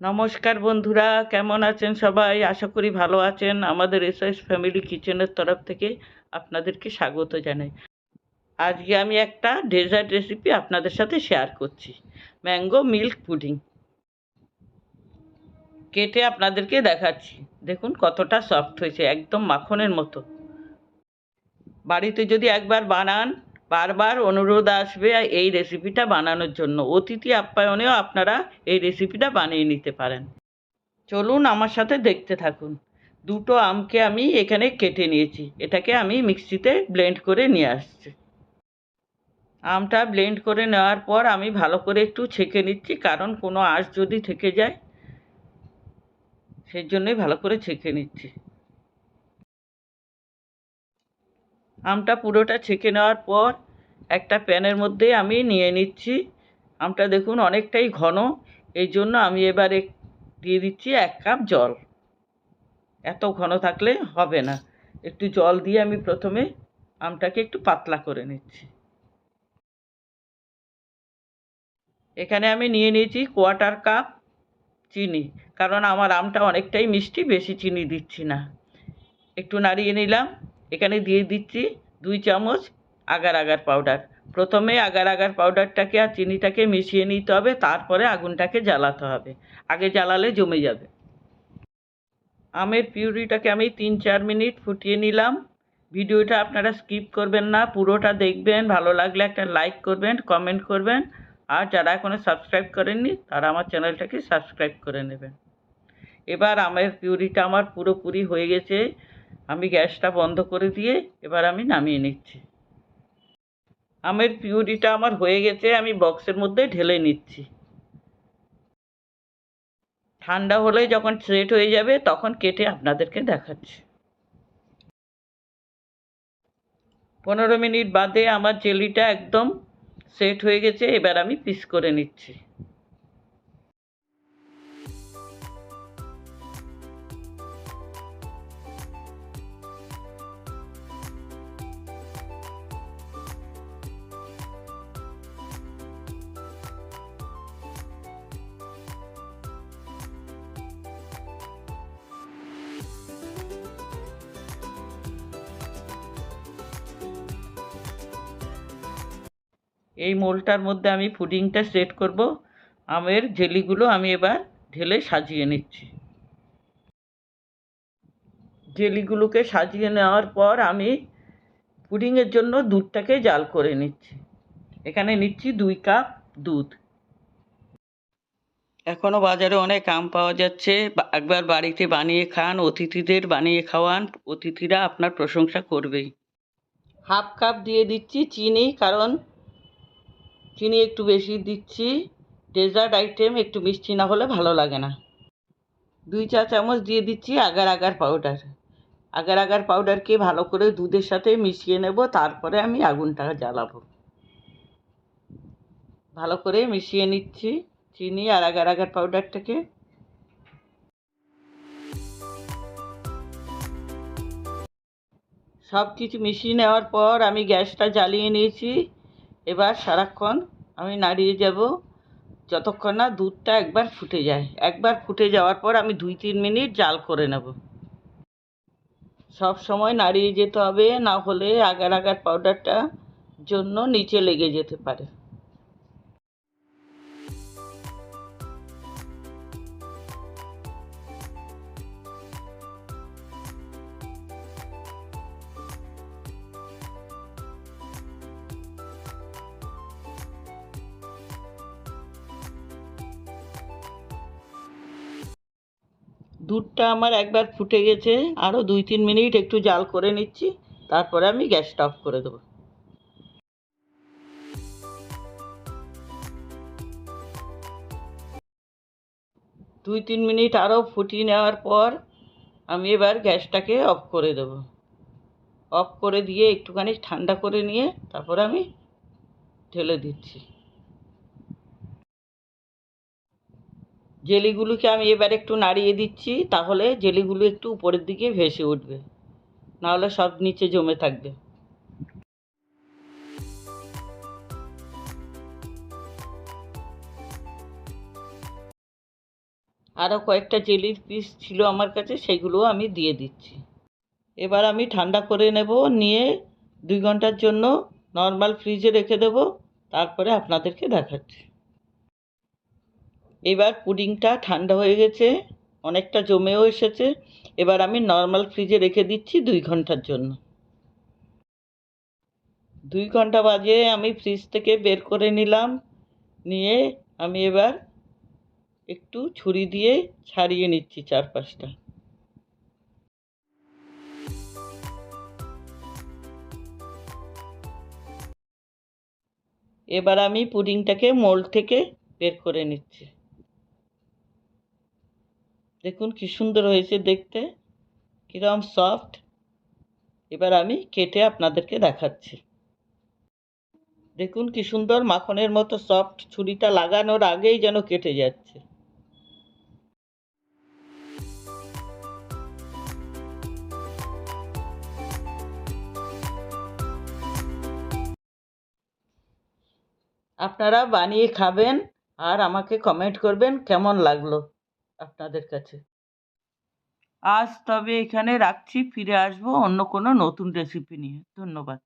নমস্কার বন্ধুরা, কেমন আছেন সবাই? আশা করি ভালো আছেন। আমাদের এসএস ফ্যামিলি কিচেনের তরফ থেকে আপনাদেরকে স্বাগত জানাই। আজকে আমি একটা ডেজার্ট রেসিপি আপনাদের সাথে শেয়ার করছি। ম্যাঙ্গো মিল্ক পুডিং কেটে আপনাদেরকে দেখাচ্ছি। দেখুন কতটা সফট হয়েছে, একদম মাখনের মতো। বাড়িতে যদি একবার বানান বারবার অনুরোধ আসবে এই রেসিপিটা বানানোর জন্য। অতিথি আপ্যায়নেও আপনারা এই রেসিপিটা বানিয়ে নিতে পারেন। চলুন আমার সাথে দেখতে থাকুন। দুটো আমকে আমি এখানে কেটে নিয়েছি। এটাকে আমি মিক্সিতে ব্লেন্ড করে নিয়ে আসছি। আমটা ব্লেন্ড করে নেওয়ার পর আমি ভালো করে একটু ছেঁকে নিচ্ছি, কারণ কোনো আঁশ যদি থেকে যায় সেই জন্যই ভালো করে ছেঁকে নিচ্ছি। আমটা পুরোটা ছেঁকে নেওয়ার পর একটা প্যানের মধ্যে আমি নিয়ে নিচ্ছি। আমটা দেখুন অনেকটাই ঘন, এই জন্য আমি এবারে দিয়ে দিচ্ছি এক কাপ জল। এত ঘন থাকলে হবে না। একটু জল দিয়ে আমি প্রথমে আমটাকে একটু পাতলা করে নিচ্ছি। এখানে আমি নিয়ে নিয়েছি কোয়াটার কাপ চিনি, কারণ আমার আমটা অনেকটাই মিষ্টি, বেশি চিনি দিচ্ছি না। একটু নাড়িয়ে নিলাম। এখানে দিয়ে দিচ্ছি দুই চামচ আগার আগার পাউডার প্রথমে আগার আগার পাউডারটাকে আর চিনিটাকে মিশিয়ে নিতে হবে, তারপরে আগুনটাকে জ্বালাতে হবে। আগে জ্বালালে জমে যাবে। আমের পিউরিটাকে আমি তিন চার মিনিট ফুটিয়ে নিলাম। ভিডিওটা আপনারা স্কিপ করবেন না, পুরোটা দেখবেন, ভালো লাগলে একটা লাইক করবেন কমেন্ট করবেন। আর যারা এখনও সাবস্ক্রাইব করেননি, তারা আমার চ্যানেলটাকে সাবস্ক্রাইব করে নেবেন। এবার আমের পিউরিটা আমার পুরোপুরি হয়ে গেছে। গ্যাসটা বন্ধ করে দিয়ে এবার আমি নামিয়ে নিচ্ছি। আমের পিউরিটা আমার হয়ে গেছে, আমি বক্সের মধ্যে ঢেলে নিচ্ছি। ঠান্ডা হলে যখন সেট হয়ে যাবে, তখন কেটে আপনাদেরকে দেখাচ্ছি। পনেরো মিনিট বাদে আমার জেলিটা একদম সেট হয়ে গেছে, এবার আমি পিস করে নিচ্ছি। এই মোলটার মধ্যে আমি পুডিংটা সেট করব। আমের জেলিগুলো আমি এবার ঢেলে সাজিয়ে নিচ্ছি। জেলিগুলোকে সাজিয়ে নেওয়ার পর আমি পুডিংয়ের জন্য দুধটাকে জাল করে নিচ্ছি। এখানে নিচ্ছি দুই কাপ দুধ। এখনও বাজারে অনেক আম পাওয়া যাচ্ছে। একবার বাড়িতে বানিয়ে খান, অতিথিদের বানিয়ে খাওয়ান, অতিথিরা আপনার প্রশংসা করবেই। হাফ কাপ দিয়ে দিচ্ছি চিনি, কারণ চিনি একটু বেশি দিচ্ছি। ডেজার্ট আইটেম একটু মিষ্টি না হলে ভালো লাগে না। দুই চা চামচ দিয়ে দিচ্ছি agar agar powder agar agar পাউডারকে ভালো করে দুধের সাথে মিশিয়ে নেব, তারপরে আমি আগুনটা জ্বালাবো। ভালো করে মিশিয়ে নিচ্ছি চিনি আর আগার আগার পাউডারটাকে সব কিছু মিশিয়ে নেওয়ার পর আমি গ্যাসটা জ্বালিয়ে নিয়েছি। এবার সারাক্ষণ আমি নাড়িয়ে যাব যতক্ষণ না দুধটা একবার ফুটে যায়। একবার ফুটে যাওয়ার পর আমি দুই তিন মিনিট জাল করে নেব। সব সময় নাড়িয়ে যেতে হবে, না হলে আগার আগার পাউডারটা জন্য নিচে লেগে যেতে পারে। দুধটা আমার একবার ফুটে গেছে। আরও দুই তিন মিনিট একটু জাল করে নিচ্ছি। তারপরে আমি গ্যাসটা অফ করে দেবো। দুই তিন মিনিট আরও ফুটিয়ে নেওয়ার পর আমি এবার গ্যাসটাকে অফ করে দেব। অফ করে দিয়ে একটুখানি ঠান্ডা করে নিয়ে তারপরে আমি ঢেলে দিচ্ছি। জেলিগুলোকে আমি এবার একটু নাড়িয়ে দিচ্ছি, তাহলে জেলিগুলো একটু উপরের দিকে ভেসে উঠবে। নাহলে সব নিচে জমে থাকবে। আরও কয়েকটা জেলির পিস ছিল আমার কাছে, সেগুলোও আমি দিয়ে দিচ্ছি। এবার আমি ঠান্ডা করে নেব, নিয়ে দুই ঘণ্টার জন্য নর্মাল ফ্রিজে রেখে দেবো, তারপরে আপনাদেরকে দেখাচ্ছি। এবার পুডিংটা ঠান্ডা হয়ে গেছে, অনেকটা জমেও এসেছে, এবার আমি নর্মাল ফ্রিজে রেখে দিচ্ছি দুই ঘণ্টার জন্য। দুই ঘণ্টা বাজে আমি ফ্রিজ থেকে বের করে নিলাম, নিয়ে আমি এবার একটু ছুরি দিয়ে ছাড়িয়ে নিচ্ছি চারপাশটা। এবার আমি পুডিংটাকে মোল্ড থেকে বের করে নিচ্ছি। দেখুন কি সুন্দর হয়েছে দেখতে। কিরম সফট এবার আমি কেটে আপনাদেরকে দেখাচ্ছি। দেখুন কি সুন্দর মাখনের মতো সফট ছুরিটা লাগানোর আগেই যেন কেটে যাচ্ছে। আপনারা বানিয়ে খাবেন আর আমাকে কমেন্ট করবেন কেমন লাগল। আপনাদের কাছে। আজ তবে এখানে রাখছি ফিরে আসব অন্য কোনো নতুন রেসিপি নিয়ে। ধন্যবাদ।